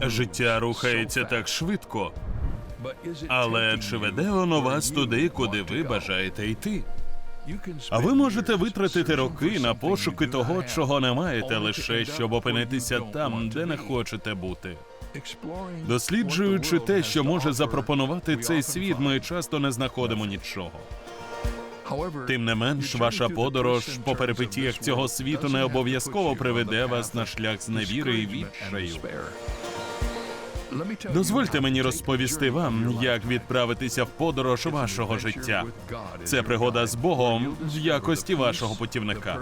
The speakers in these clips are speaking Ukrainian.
Життя рухається так швидко, але чи веде воно вас туди, куди ви бажаєте йти? А ви можете витратити роки на пошуки того, чого не маєте, лише щоб опинитися там, де не хочете бути. Досліджуючи те, що може запропонувати цей світ, ми часто не знаходимо нічого. Тим не менш, ваша подорож по перипетіях цього світу не обов'язково приведе вас на шлях зневіри і відчаю. Дозвольте мені розповісти вам, як відправитися в подорож вашого життя. Це пригода з Богом в якості вашого путівника,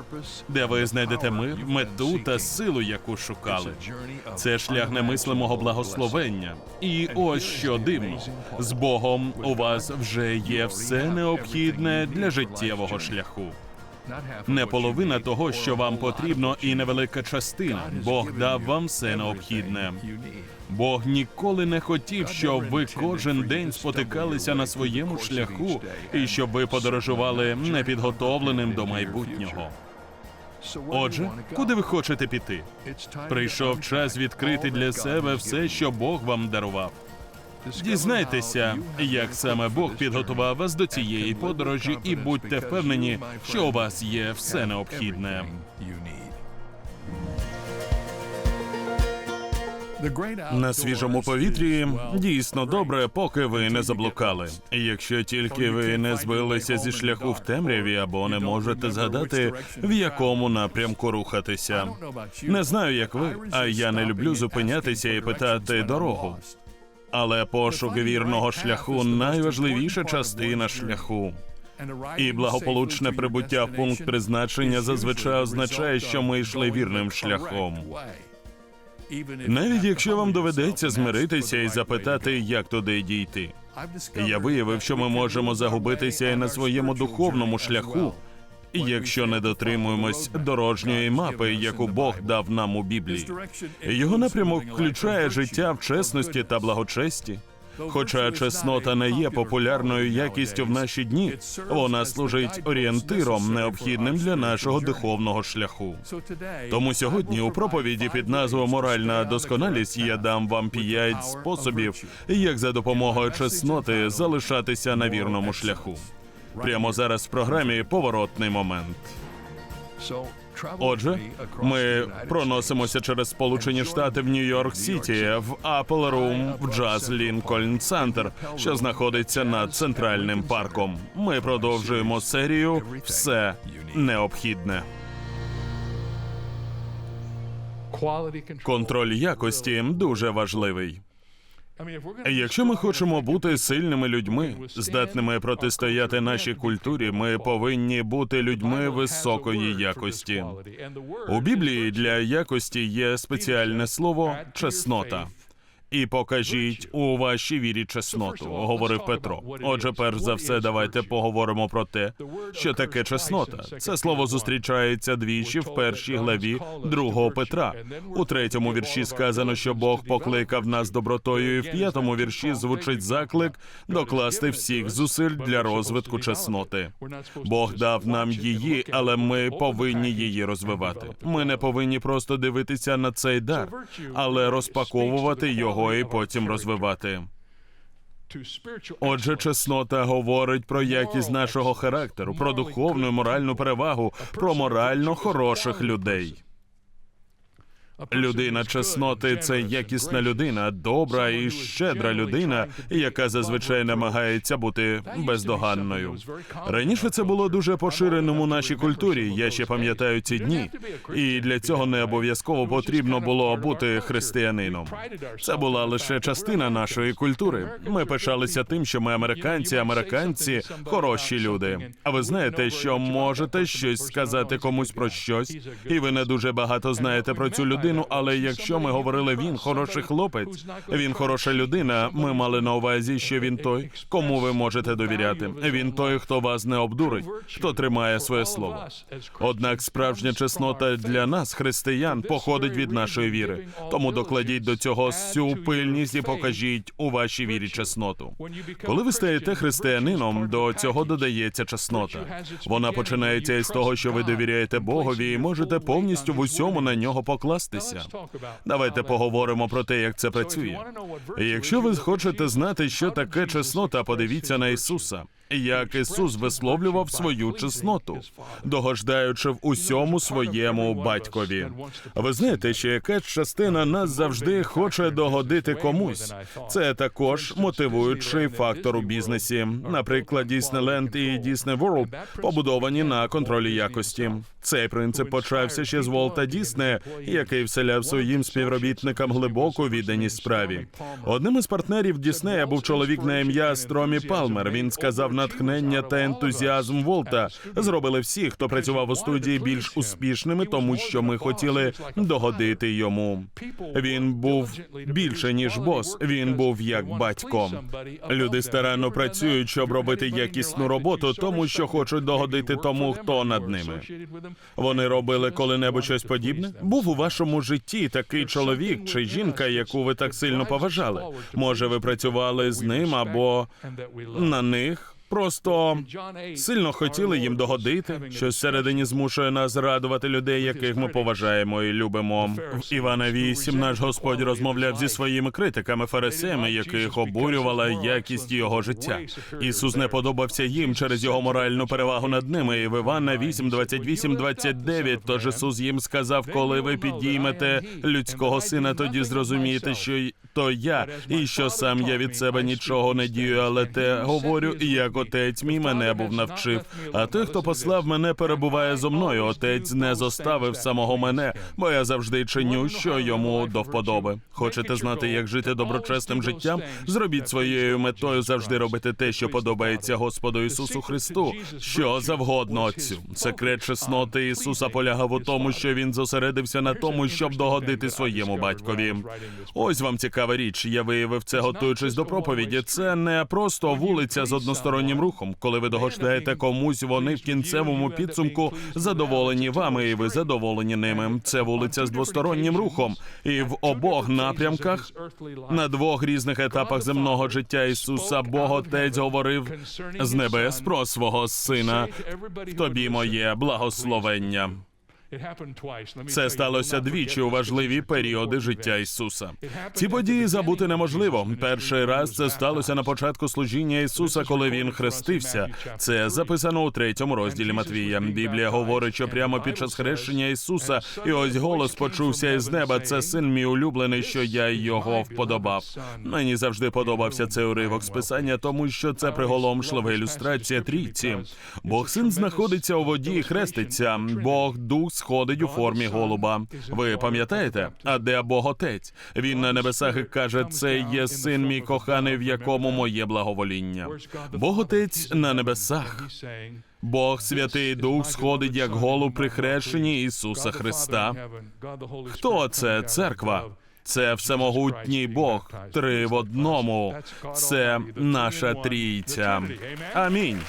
де ви знайдете мир, мету та силу, яку шукали. Це шлях немислимого благословення. І ось що дивно: з Богом у вас вже є все необхідне для життєвого шляху. Не половина того, що вам потрібно, і невелика частина. Бог дав вам все необхідне. Бог ніколи не хотів, щоб ви кожен день спотикалися на своєму шляху і щоб ви подорожували непідготовленим до майбутнього. Отже, куди ви хочете піти? Прийшов час відкрити для себе все, що Бог вам дарував. Дізнайтеся, як саме Бог підготував вас до цієї подорожі, і будьте впевнені, що у вас є все необхідне. На свіжому повітрі дійсно добре, поки ви не заблукали. Якщо тільки ви не збилися зі шляху в темряві або не можете згадати, в якому напрямку рухатися. Не знаю, як ви, а я не люблю зупинятися і питати дорогу. Але пошук вірного шляху найважливіша частина шляху. І благополучне прибуття в пункт призначення зазвичай означає, що ми йшли вірним шляхом. Навіть якщо вам доведеться змиритися і запитати, як туди дійти. Я виявив, що ми можемо загубитися і на своєму духовному шляху, якщо не дотримуємось дорожньої мапи, яку Бог дав нам у Біблії. Його напрямок включає життя в чесності та благочесті. Хоча чеснота не є популярною якістю в наші дні, вона служить орієнтиром, необхідним для нашого духовного шляху. Тому сьогодні у проповіді під назвою Моральна досконалість я дам вам п'ять способів, як за допомогою чесноти залишатися на вірному шляху. Прямо зараз в програмі поворотний момент. Отже, ми проносимося через Сполучені Штати в Нью-Йорк Сіті в Apple Room в Jazz Lincoln Center, що знаходиться над центральним парком. Ми продовжуємо серію Все необхідне. Контроль якості дуже важливий. Якщо ми хочемо бути сильними людьми, здатними протистояти нашій культурі, ми повинні бути людьми високої якості. У Біблії для якості є спеціальне слово чеснота. І покажіть у вашій вірі чесноту, говорив Петро. Отже, перш за все, давайте поговоримо про те, що таке чеснота. Це слово зустрічається двічі в першій главі другого Петра. У третьому вірші сказано, що Бог покликав нас добротою, і в п'ятому вірші звучить заклик докласти всіх зусиль для розвитку чесноти. Бог дав нам її, але ми повинні її розвивати. Ми не повинні просто дивитися на цей дар, але розпаковувати його і потім розвивати. Отже, чеснота говорить про якість нашого характеру, про духовну і моральну перевагу, про морально хороших людей. Людина чесноти це якісна людина, добра і щедра людина, яка зазвичай намагається бути бездоганною. Раніше це було дуже поширеним у нашій культурі. Я ще пам'ятаю ці дні, і для цього не обов'язково потрібно було бути християнином. Це була лише частина нашої культури. Ми пишалися тим, що ми американці, американці хороші люди. А ви знаєте, що можете щось сказати комусь про щось, і ви не дуже багато знаєте про цю людину. Але якщо ми говорили, він хороший хлопець, він хороша людина. Ми мали на увазі, що він той, кому ви можете довіряти. Він той, хто вас не обдурить, хто тримає своє слово. Однак справжня чеснота для нас, християн, походить від нашої віри. Тому докладіть до цього всю пильність і покажіть у вашій вірі чесноту. Коли ви стаєте християнином, до цього додається чеснота. Вона починається із того, що ви довіряєте Богові і можете повністю в усьому на нього покластися. Змінитися. Давайте поговоримо про те, як це працює. І Якщо ви хочете знати, що таке чеснота, подивіться на Ісуса. Як Ісус висловлював свою чесноту, догождаючи в усьому своєму батькові. Ви знаєте, що якась частина нас завжди хоче догодити комусь. Це також мотивуючий фактор у бізнесі. Наприклад, Діснейленд і Disney World побудовані на контролі якості. Цей принцип почався ще з Волта Дісне, який вселяв своїм співробітникам глибоку відданість справі. Одним із партнерів Діснея був чоловік на ім'я Стромі Палмер. Він сказав, натхнення та ентузіазм Волта зробили всі, хто працював у студії, більш успішними, тому що ми хотіли догодити йому. Він був більше ніж бос. Він був як батько. Люди старанно працюють, щоб робити якісну роботу, тому що хочуть догодити тому, хто над ними. Вони робили коли-небудь щось подібне? Був у вашому житті такий чоловік чи жінка, яку ви так сильно поважали? Може, ви працювали з ним або на них? Просто сильно хотіли їм догодити, що всередині змушує нас радувати людей, яких ми поважаємо і любимо. В Івана 8 наш Господь розмовляв зі своїми критиками, фарисеями, яких обурювала якість його життя. Ісус не подобався їм через його моральну перевагу над ними. І в Івана 8, 28, 29, Тож Ісус їм сказав, коли ви підіймете людського сина, тоді зрозумієте, що то я, і що сам я від себе нічого не дію, але те говорю, як отець мій мене був навчив. А той, хто послав мене, перебуває зо мною. Отець не зоставив самого мене, бо я завжди чиню, що йому до вподоби. Хочете знати, як жити доброчесним життям? Зробіть своєю метою завжди робити те, що подобається Господу Ісусу Христу, що завгодно Отцю. Секрет чесноти Ісуса полягав у тому, що він зосередився на тому, щоб догодити своєму батькові. Ось вам цікава річ. Я виявив це, готуючись до проповіді. Це не просто вулиця з одностороннім рухом. Коли ви догождаєте комусь, вони в кінцевому підсумку задоволені вами, і ви задоволені ними. Це вулиця з двостороннім рухом, і в обох напрямках на двох різних етапах земного життя Ісуса Бог Отець говорив з небес про свого сина. В тобі моє благословення. Це сталося двічі у важливі періоди життя Ісуса. Ці події забути неможливо. Перший раз це сталося на початку служіння Ісуса, коли він хрестився. Це записано у третьому розділі Матвія. Біблія говорить, що прямо під час хрещення Ісуса, і ось голос почувся із неба. Це син мій улюблений, що я його вподобав. Мені завжди подобався цей уривок з писання, тому що це приголомшлива ілюстрація трійці. Бог син знаходиться у воді і хреститься. Бог дух сходить у формі голуба. Ви пам'ятаєте? А де Бог Отець? Він на небесах і каже: це є син мій коханий, в якому моє благовоління. Бог Отець на небесах. Бог Святий Дух сходить як голуб при хрещенні Ісуса Христа. Хто це церква? Це всемогутній Бог, три в одному. Це наша трійця. Амінь.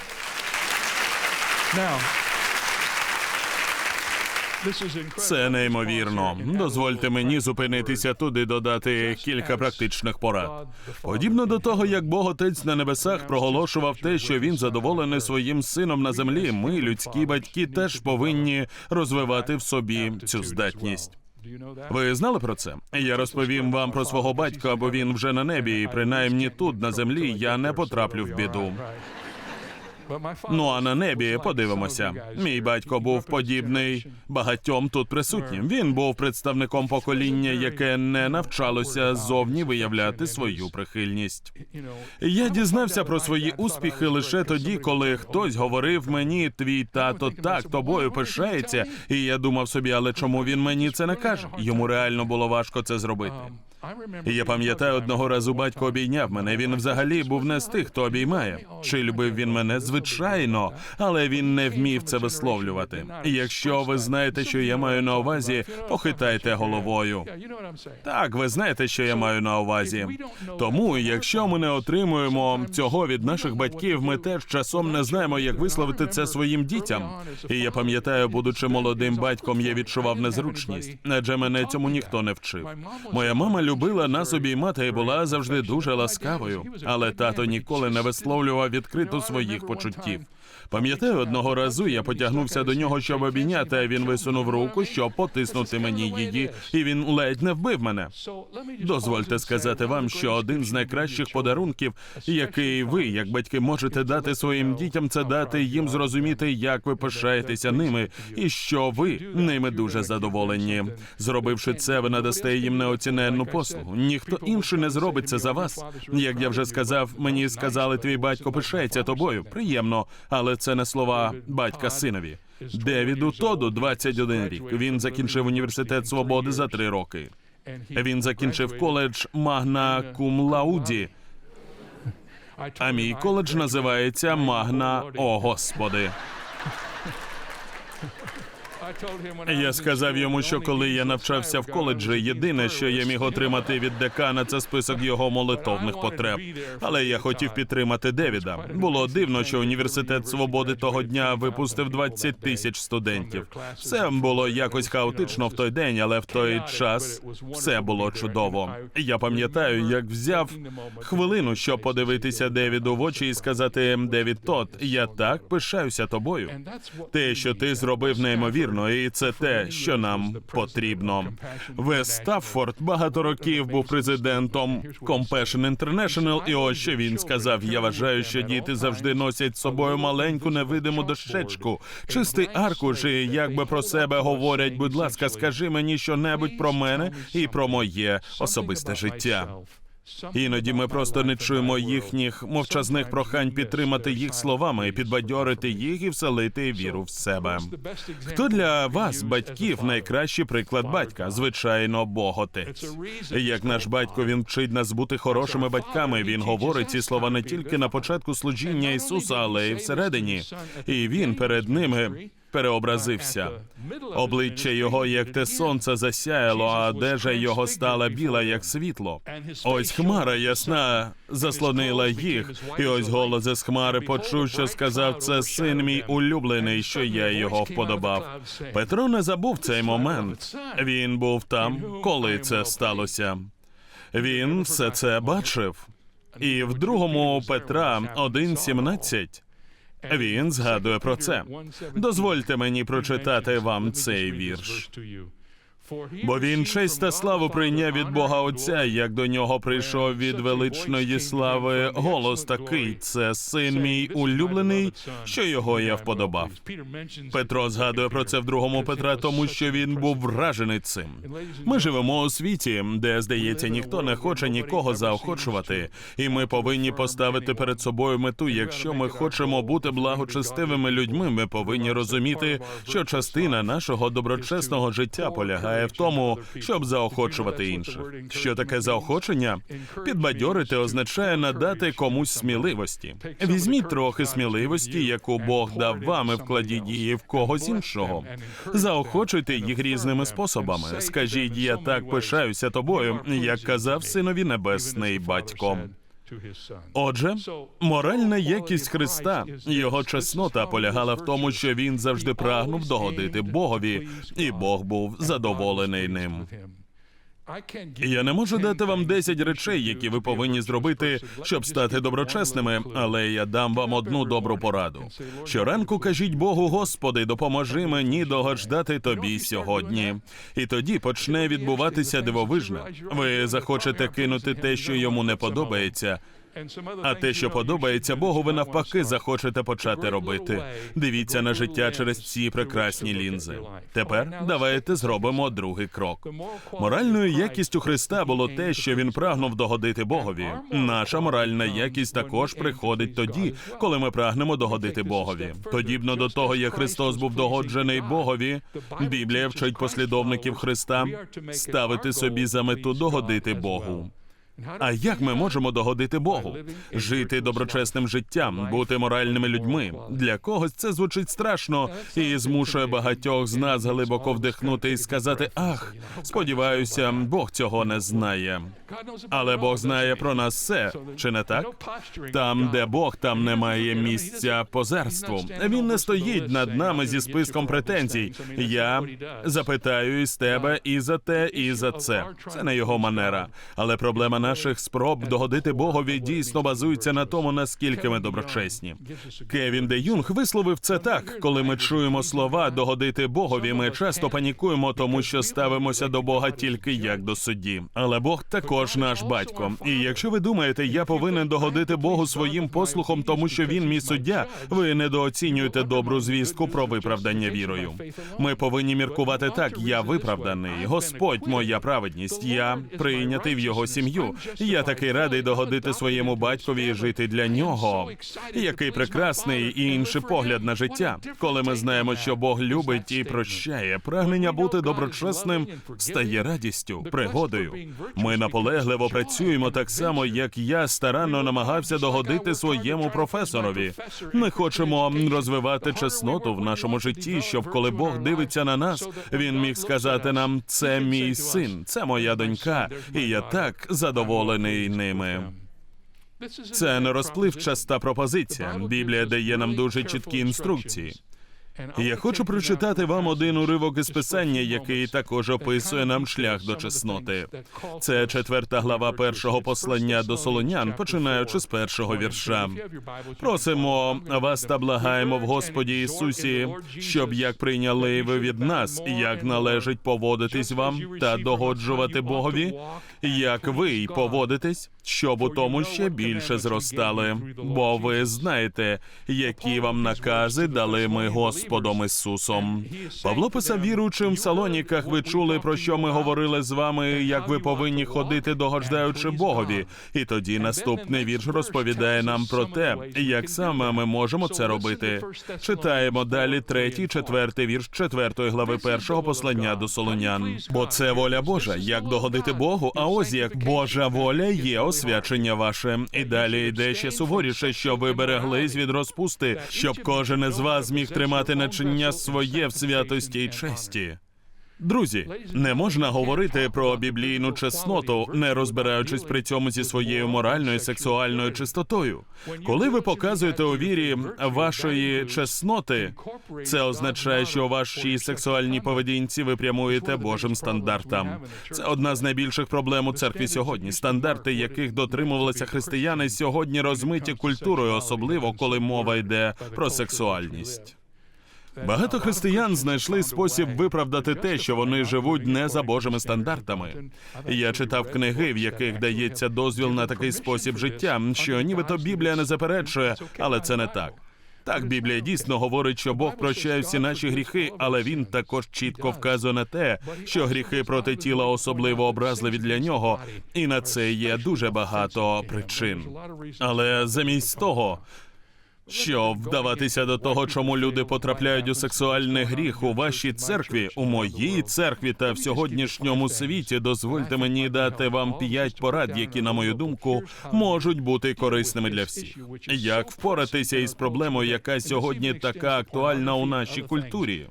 Це неймовірно. Дозвольте мені зупинитися тут і додати кілька практичних порад. Подібно до того, як Бог Отець на небесах проголошував те, що він задоволений своїм сином на землі. Ми, людські батьки, теж повинні розвивати в собі цю здатність. Ви знали про це? Я розповім вам про свого батька, бо він вже на небі, і принаймні тут, на землі, я не потраплю в біду. Ну а на небі подивимося. Мій батько був подібний багатьом тут присутнім. Він був представником покоління, яке не навчалося зовні виявляти свою прихильність. Я дізнався про свої успіхи лише тоді, коли хтось говорив мені, твій тато так тобою пишається, і я думав собі, але чому він мені це не каже? Йому реально було важко це зробити. І я пам'ятаю, одного разу батько обійняв мене. Він взагалі був не з тих, хто обіймає. Чи любив він мене? Звичайно, але він не вмів це висловлювати. І якщо ви знаєте, що я маю на увазі, похитайте головою. Так, ви знаєте, що я маю на увазі. Тому, якщо ми не отримуємо цього від наших батьків, ми теж часом не знаємо, як висловити це своїм дітям. І я пам'ятаю, будучи молодим батьком, я відчував незручність, адже мене цьому ніхто не вчив. Моя мама любила нас обіймати і була завжди дуже ласкавою. Але тато ніколи не висловлював відкрито своїх почуттів. Пам'ятаю, одного разу я потягнувся до нього, щоб обійняти, а він висунув руку, щоб потиснути мені її, і він ледь не вбив мене. Дозвольте сказати вам, що один з найкращих подарунків, який ви, як батьки, можете дати своїм дітям, це дати їм зрозуміти, як ви пишаєтеся ними, і що ви ними дуже задоволені. Зробивши це, ви надасте їм неоціненну послугу. Ніхто інший не зробить це за вас. Як я вже сказав, мені сказали, твій батько пишається тобою. Приємно, але це не слова батька синові. Девіду Тоду 21 рік. Він закінчив університет свободи за три роки. Він закінчив коледж Магна Кум Лауді, а мій коледж називається Магна О Господи. Я сказав йому, що коли я навчався в коледжі, єдине, що я міг отримати від декана, це список його молитовних потреб. Але я хотів підтримати Девіда. Було дивно, що університет свободи того дня випустив 20 тисяч студентів. Все було якось хаотично в той день, але в той час все було чудово. Я пам'ятаю, як взяв хвилину, щоб подивитися Девіду в очі і сказати: Девід Тот, я так пишаюся тобою. Те, що ти зробив неймовірно, і це те, що нам потрібно. Вес Стаффорд багато років був президентом Compassion International, і ось що він сказав: я вважаю, що діти завжди носять з собою маленьку невидиму дощечку, чистий аркуш, і якби про себе говорять, будь ласка, скажи мені щонебудь про мене і про моє особисте життя. Іноді ми просто не чуємо їхніх мовчазних прохань підтримати їх словами, підбадьорити їх і вселити віру в себе. Хто для вас, батьків, найкращий приклад батька? Звичайно, Бог Отець. Як наш батько він вчить нас бути хорошими батьками. Він говорить ці слова не тільки на початку служіння Ісуса, але й всередині. І він перед ними переобразився. Обличчя його, як те сонце, засяяло, а одежа його стала біла, як світло. Ось хмара ясна заслонила їх, і ось голос із хмари почув, що сказав це син мій улюблений, що я його вподобав. Петро не забув цей момент. Він був там, коли це сталося. Він все це бачив. І в другому Петра 1.17 він згадує про це. Дозвольте мені прочитати вам цей вірш. Бо він честь та славу прийняв від Бога Отця, як до нього прийшов від величної слави голос такий. Це син мій улюблений, що його я вподобав. Петро згадує про це в другому Петра, тому що він був вражений цим. Ми живемо у світі, де здається, ніхто не хоче нікого заохочувати, і ми повинні поставити перед собою мету. Якщо ми хочемо бути благочестивими людьми, ми повинні розуміти, що частина нашого доброчесного життя полягає в тому, щоб заохочувати інших. Що таке заохочення? Підбадьорити означає надати комусь сміливості. Візьміть трохи сміливості, яку Бог дав вам, і вкладіть її в когось іншого. Заохочуйте їх різними способами. Скажіть, я так пишаюся тобою, як казав синові небесний батько. Отже, моральна якість Христа, його чеснота полягала в тому, що він завжди прагнув догодити Богові, і Бог був задоволений ним. Я не можу дати вам 10 речей, які ви повинні зробити, щоб стати доброчесними, але я дам вам одну добру пораду. Щоранку кажіть Богу, Господи, допоможи мені догождати тобі сьогодні. І тоді почне відбуватися дивовижне. Ви захочете кинути те, що йому не подобається. А те, що подобається Богу, ви навпаки захочете почати робити. Дивіться на життя через ці прекрасні лінзи. Тепер давайте зробимо другий крок. Моральною якістю Христа було те, що він прагнув догодити Богові. Наша моральна якість також приходить тоді, коли ми прагнемо догодити Богові. Подібно до того, як Христос був догоджений Богові. Біблія вчить послідовників Христа ставити собі за мету догодити Богу. А як ми можемо догодити Богу? Жити доброчесним життям, бути моральними людьми. Для когось це звучить страшно і змушує багатьох з нас глибоко вдихнути і сказати: Ах, сподіваюся, Бог цього не знає. Але Бог знає про нас все, чи не так? Там, де Бог, там немає місця позерству. Він не стоїть над нами зі списком претензій. Я запитаю із тебе і за те, і за це. Це не його манера. Але проблема наших спроб догодити Богові дійсно базується на тому, наскільки ми доброчесні. Кевін Де Юнг висловив це так, коли ми чуємо слова догодити Богові. Ми часто панікуємо, тому що ставимося до Бога тільки як до судді. Але Бог також наш батько. І якщо ви думаєте, я повинен догодити Богу своїм послухом, тому що він мій суддя, ви недооцінюєте добру звістку про виправдання вірою. Ми повинні міркувати так: я виправданий, Господь, моя праведність, я прийнятий в його сім'ю. Я такий радий догодити своєму батькові і жити для нього. Який прекрасний і інший погляд на життя, коли ми знаємо, що Бог любить і прощає. Прагнення бути доброчесним стає радістю, пригодою. Ми наполегливо працюємо так само, як я старанно намагався догодити своєму професорові. Ми хочемо розвивати чесноту в нашому житті, щоб коли Бог дивиться на нас, він міг сказати нам: це мій син, це моя донька, і я так задоволений ними. Це не розпливчаста пропозиція. Біблія дає нам дуже чіткі інструкції. Я хочу прочитати вам один уривок із писання, який також описує нам шлях до чесноти. Це четверта глава першого послання до Солонян, починаючи з першого вірша. Просимо вас та благаємо в Господі Ісусі, щоб як прийняли ви від нас, як належить поводитись вам та догоджувати Богові, як ви й поводитесь, щоб у тому ще більше зростали. Бо ви знаєте, які вам накази дали ми Господом Ісусом. Павло писав віруючим в Салоніках. Ви чули про що ми говорили з вами, як ви повинні ходити, догоджаючи Богові. І тоді наступний вірш розповідає нам про те, як саме ми можемо це робити. Читаємо далі третій, четвертий вірш четвертої глави першого послання до Солонян. Бо це воля Божа, як догодити Богу. А ось як Божа воля є освячення ваше. І далі йде ще суворіше, щоб ви береглись від розпусти, щоб кожен із вас зміг тримати начиння своє в святості й честі. Друзі, не можна говорити про біблійну чесноту, не розбираючись при цьому зі своєю моральною і сексуальною чистотою. Коли ви показуєте у вірі вашої чесноти, це означає, що у вашій сексуальній поведінці ви прямуєте Божим стандартам. Це одна з найбільших проблем у церкві сьогодні. Стандарти, яких дотримувалися християни, сьогодні розмиті культурою, особливо коли мова йде про сексуальність. Багато християн знайшли спосіб виправдати те, що вони живуть не за Божими стандартами. Я читав книги, в яких дається дозвіл на такий спосіб життя, що нібито Біблія не заперечує, але це не так. Так, Біблія дійсно говорить, що Бог прощає всі наші гріхи, але він також чітко вказує на те, що гріхи проти тіла особливо образливі для нього, і на це є дуже багато причин. Але замість того, що вдаватися до того, чому люди потрапляють у сексуальний гріх у вашій церкві, у моїй церкві та в сьогоднішньому світі, дозвольте мені дати вам п'ять порад, які, на мою думку, можуть бути корисними для всіх. Як впоратися із проблемою, яка сьогодні така актуальна у нашій культурі?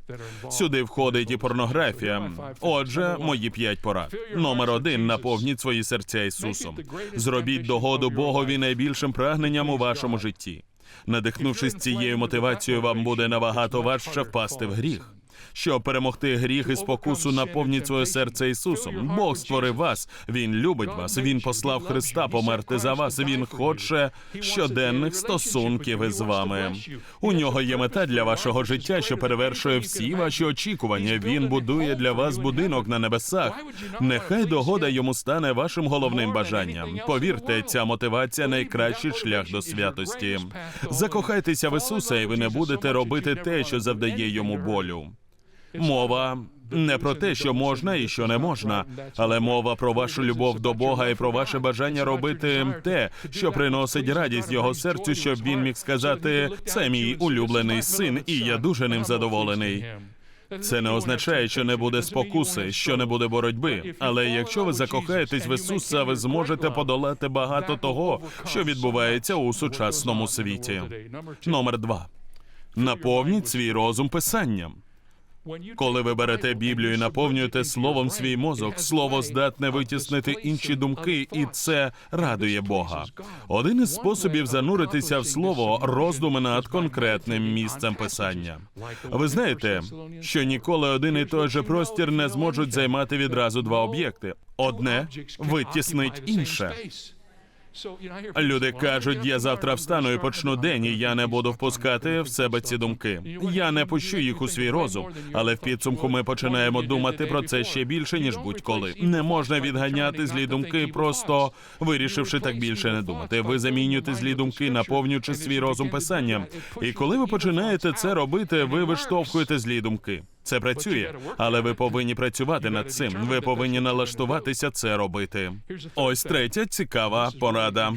Сюди входить і порнографія. Отже, мої п'ять порад. Номер один: наповніть свої серця Ісусом. Зробіть догоду Богові найбільшим прагненням у вашому житті. Надихнувшись цією мотивацією, вам буде набагато важче впасти в гріх. Щоб перемогти гріх і спокусу, наповніть своє серце Ісусом. Бог створив вас, Він любить вас. Він послав Христа померти за вас. Він хоче щоденних стосунків із вами. У нього є мета для вашого життя, що перевершує всі ваші очікування. Він будує для вас будинок на небесах. Нехай догода йому стане вашим головним бажанням. Повірте, ця мотивація найкращий шлях до святості. Закохайтеся в Ісуса, і ви не будете робити те, що завдає йому болю. Мова не про те, що можна і що не можна, але мова про вашу любов до Бога і про ваше бажання робити те, що приносить радість його серцю, щоб він міг сказати: це мій улюблений син, і я дуже ним задоволений. Це не означає, що не буде спокуси, що не буде боротьби. Але якщо ви закохаєтесь в Ісуса, ви зможете подолати багато того, що відбувається у сучасному світі. Номер два. Наповніть свій розум писанням. Коли ви берете Біблію і наповнюєте словом свій мозок, слово здатне витіснити інші думки, і це радує Бога. Один із способів зануритися в слово роздуми над конкретним місцем писання. Ви знаєте, що ніколи один і той же простір не зможуть займати відразу два об'єкти. Одне витіснить інше. Люди кажуть, я завтра встану і почну день, і я не буду впускати в себе ці думки. Я не пущу їх у свій розум, але в підсумку ми починаємо думати про це ще більше ніж будь-коли. Не можна відганяти злі думки, просто вирішивши так більше не думати. Ви замінюєте злі думки, наповнюючи свій розум писанням. І коли ви починаєте це робити, ви виштовхуєте злі думки. Це працює, але ви повинні працювати над цим. Ви повинні налаштуватися це робити. Ось третя цікава порада.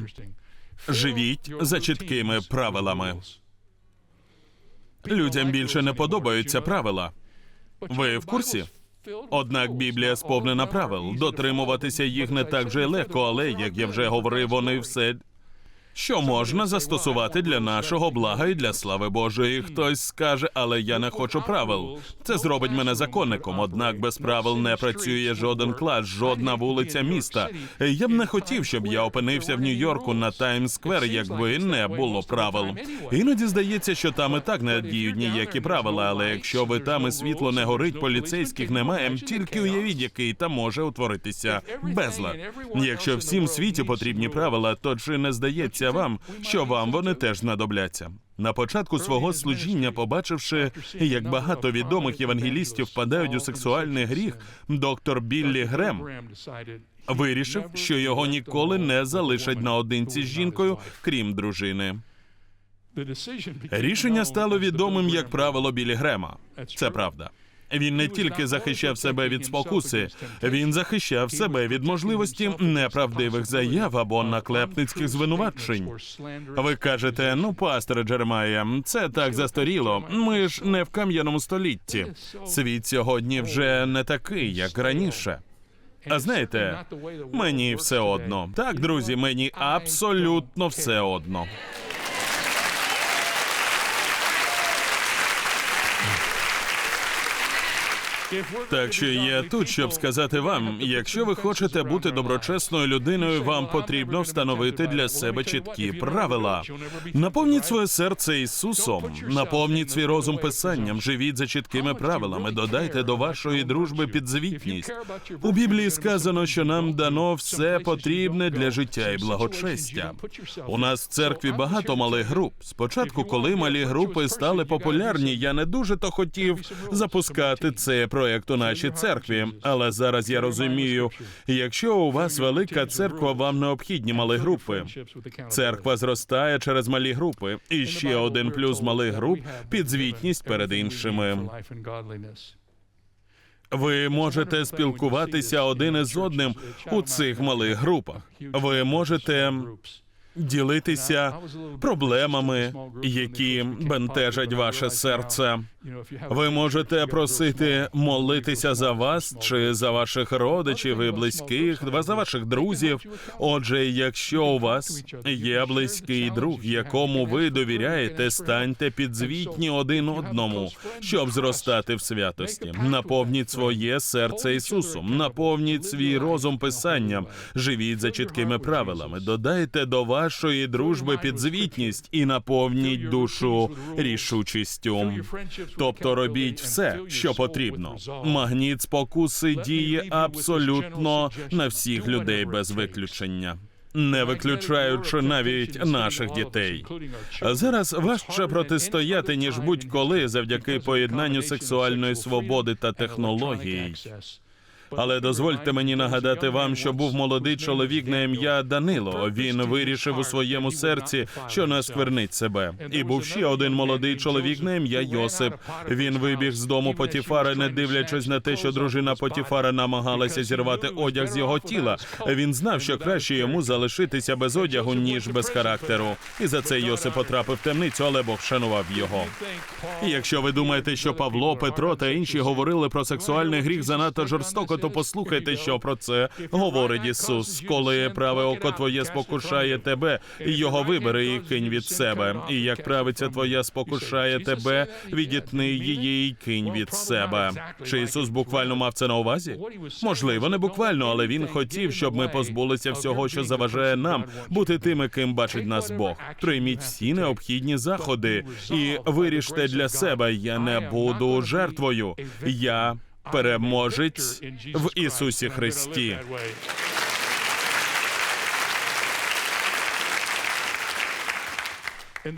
Живіть за чіткими правилами. Людям більше не подобаються правила. Ви в курсі? Однак Біблія сповнена правил. Дотримуватися їх не так же легко, але як я вже говорив, вони все. Що можна застосувати для нашого блага і для слави Божої? Хтось скаже, але я не хочу правил. Це зробить мене законником. Однак без правил не працює жоден клас, жодна вулиця міста. Я б не хотів, щоб я опинився в Нью-Йорку на Таймс-сквер, якби не було правил. Іноді здається, що там і так не діють ніякі правила. Але якщо ви там і світло не горить, поліцейських немає. Тільки уявіть, який там може утворитися безлад. Якщо всім світі потрібні правила, то чи не здається вам, що вам вони теж знадобляться? На початку свого служіння, побачивши, як багато відомих євангелістів впадають у сексуальний гріх, доктор Біллі Грем вирішив, що його ніколи не залишать наодинці з жінкою, крім дружини. Рішення стало відомим як правило Білі Грема. Це правда. Він не тільки захищав себе від спокуси, він захищав себе від можливості неправдивих заяв або наклепницьких звинувачень. Ви кажете, ну, пасторе Джеремая, це так застаріло. Ми ж не в кам'яному столітті. Світ сьогодні вже не такий, як раніше. А знаєте, мені все одно. Так, друзі, мені абсолютно все одно. Так що я тут, щоб сказати вам, якщо ви хочете бути доброчесною людиною, вам потрібно встановити для себе чіткі правила. Наповніть своє серце Ісусом, наповніть свій розум писанням, живіть за чіткими правилами, додайте до вашої дружби підзвітність. У Біблії сказано, що нам дано все потрібне для життя і благочестя. У нас в церкві багато малих груп. Спочатку, коли малі групи стали популярні, я не дуже то хотів запускати це проект у нашій церкві. Але зараз я розумію, якщо у вас велика церква, вам необхідні малі групи. Церква зростає через малі групи. І ще один плюс малих груп підзвітність перед іншими. Ви можете спілкуватися один із одним у цих малих групах. Ви можете ділитися проблемами, які бентежать ваше серце. Ви можете просити молитися за вас чи за ваших родичів і близьких, за ваших друзів. Отже, якщо у вас є близький друг, якому ви довіряєте, станьте підзвітні один одному, щоб зростати в святості. Наповніть своє серце Ісусом, наповніть свій розум писанням, живіть за чіткими правилами, додайте до вашої дружби підзвітність і наповніть душу рішучістю. Тобто робіть все, що потрібно. Магніт спокуси діє абсолютно на всіх людей без виключення. Не виключаючи навіть наших дітей, зараз важче протистояти ніж будь-коли завдяки поєднанню сексуальної свободи та технологій. Але дозвольте мені нагадати вам, що був молодий чоловік на ім'я Данило. Він вирішив у своєму серці, що не сквернить себе. І був ще один молодий чоловік на ім'я Йосип. Він вибіг з дому Потіфара, не дивлячись на те, що дружина Потіфара намагалася зірвати одяг з його тіла. Він знав, що краще йому залишитися без одягу, ніж без характеру. І за це Йосип потрапив в темницю, але Бог шанував його. І Якщо ви думаєте, що Павло, Петро та інші говорили про сексуальний гріх занадто жорстоко, то послухайте, що про це говорить Ісус. Коли праве око твоє спокушає тебе, його вибери і кинь від себе. І як правиця твоя спокушає тебе, відітни її і кинь від себе. Чи Ісус буквально мав це на увазі? Можливо, не буквально, але він хотів, щоб ми позбулися всього, що заважає нам бути тими, ким бачить нас Бог. Прийміть всі необхідні заходи і виріште для себе: я не буду жертвою. Я переможець в Ісусі Христі.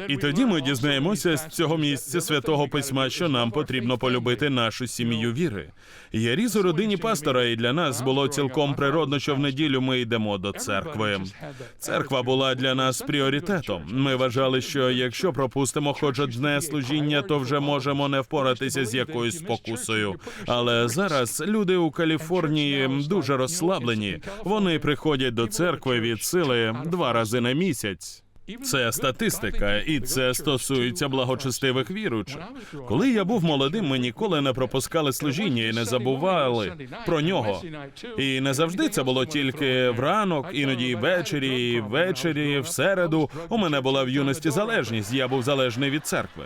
І тоді ми дізнаємося з цього місця святого письма, що нам потрібно полюбити нашу сім'ю віри. Я ріс у родині пастора, і для нас було цілком природно, що в неділю ми йдемо до церкви. Церква була для нас пріоритетом. Ми вважали, що якщо пропустимо хоч одне служіння, то вже можемо не впоратися з якоюсь спокусою. Але зараз люди у Каліфорнії дуже розслаблені. Вони приходять до церкви від сили два рази на місяць. Це статистика, і це стосується благочестивих віруючих. Коли я був молодим, ми ніколи не пропускали служіння і не забували про нього. І не завжди це було тільки вранок, іноді ввечері, ввечері, в середу. У мене була в юності залежність. Я був залежний від церкви.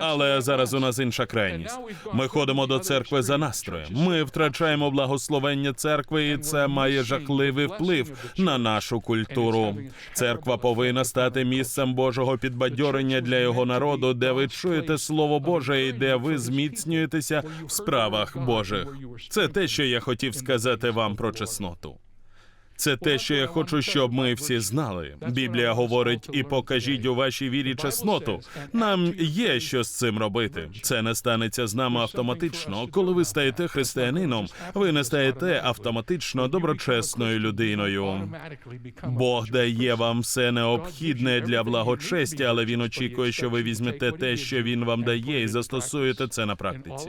Але зараз у нас інша крайність. Ми ходимо до церкви за настроєм. Ми втрачаємо благословення церкви, і це має жахливий вплив на нашу культуру. Церква повинна стати місцем Божого підбадьорення для його народу, де ви чуєте Слово Боже і де ви зміцнюєтеся в справах Божих. Це те, що я хотів сказати вам про чесноту. Це те, що я хочу, щоб ми всі знали. Біблія говорить: і покажіть у вашій вірі чесноту. Нам є що з цим робити. Це не станеться з нами автоматично. Коли ви стаєте християнином, ви не стаєте автоматично доброчесною людиною. Бог дає вам все необхідне для благочестя, але він очікує, що ви візьмете те, що він вам дає, і застосуєте це на практиці.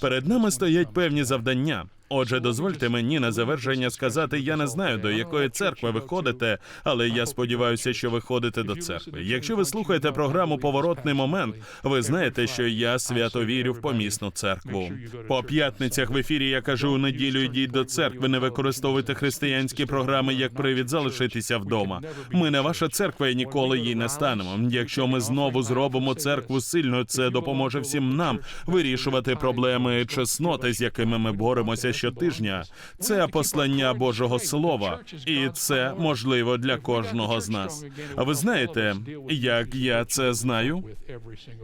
Перед нами стоять певні завдання. Отже, дозвольте мені на завершення сказати: я не знаю до якої церкви ви ходите, але я сподіваюся, що ви ходите до церкви. Якщо ви слухаєте програму Поворотний момент, ви знаєте, що я свято вірю в помісну церкву. По п'ятницях в ефірі я кажу у неділю йдіть до церкви, не використовуйте християнські програми як привід залишитися вдома. Ми не ваша церква і ніколи їй не станемо. Якщо ми знову зробимо церкву сильною, це допоможе всім нам вирішувати проблеми чесноти, з якими ми боремося щотижня. Це послання Божого Слова, і це можливо для кожного з нас. А ви знаєте, як я це знаю?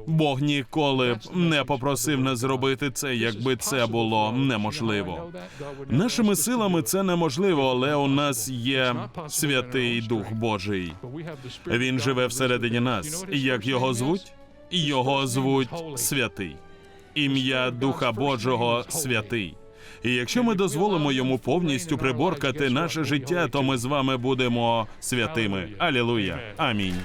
Бог ніколи б не попросив нас зробити це, якби це було неможливо. Нашими силами це неможливо, але у нас є святий Дух Божий. Він живе всередині нас. Як його звуть? Його звуть святий. Ім'я Духа Божого святий. І якщо ми дозволимо йому повністю приборкати наше життя, то ми з вами будемо святими. Алілуя. Амінь.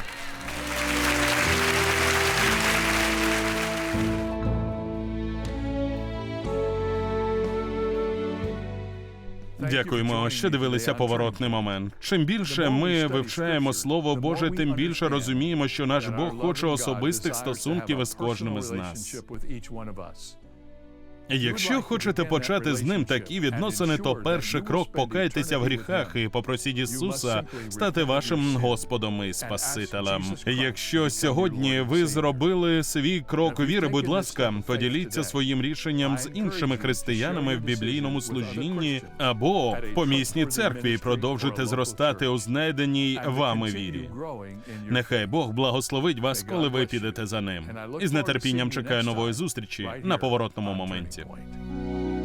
Дякуємо, що дивилися поворотний момент. Чим більше ми вивчаємо слово Боже, тим більше розуміємо, що наш Бог хоче особистих стосунків із кожним із нас. Якщо хочете почати з ним такі відносини, то перший крок покайтеся в гріхах і попросіть Ісуса стати вашим Господом і Спасителем. Якщо сьогодні ви зробили свій крок віри, будь ласка, поділіться своїм рішенням з іншими християнами в біблійному служінні або в помісній церкві і продовжуйте зростати у знайденій вами вірі. Нехай Бог благословить вас, коли ви підете за ним. І з нетерпінням чекаю нової зустрічі на поворотному моменті. doing.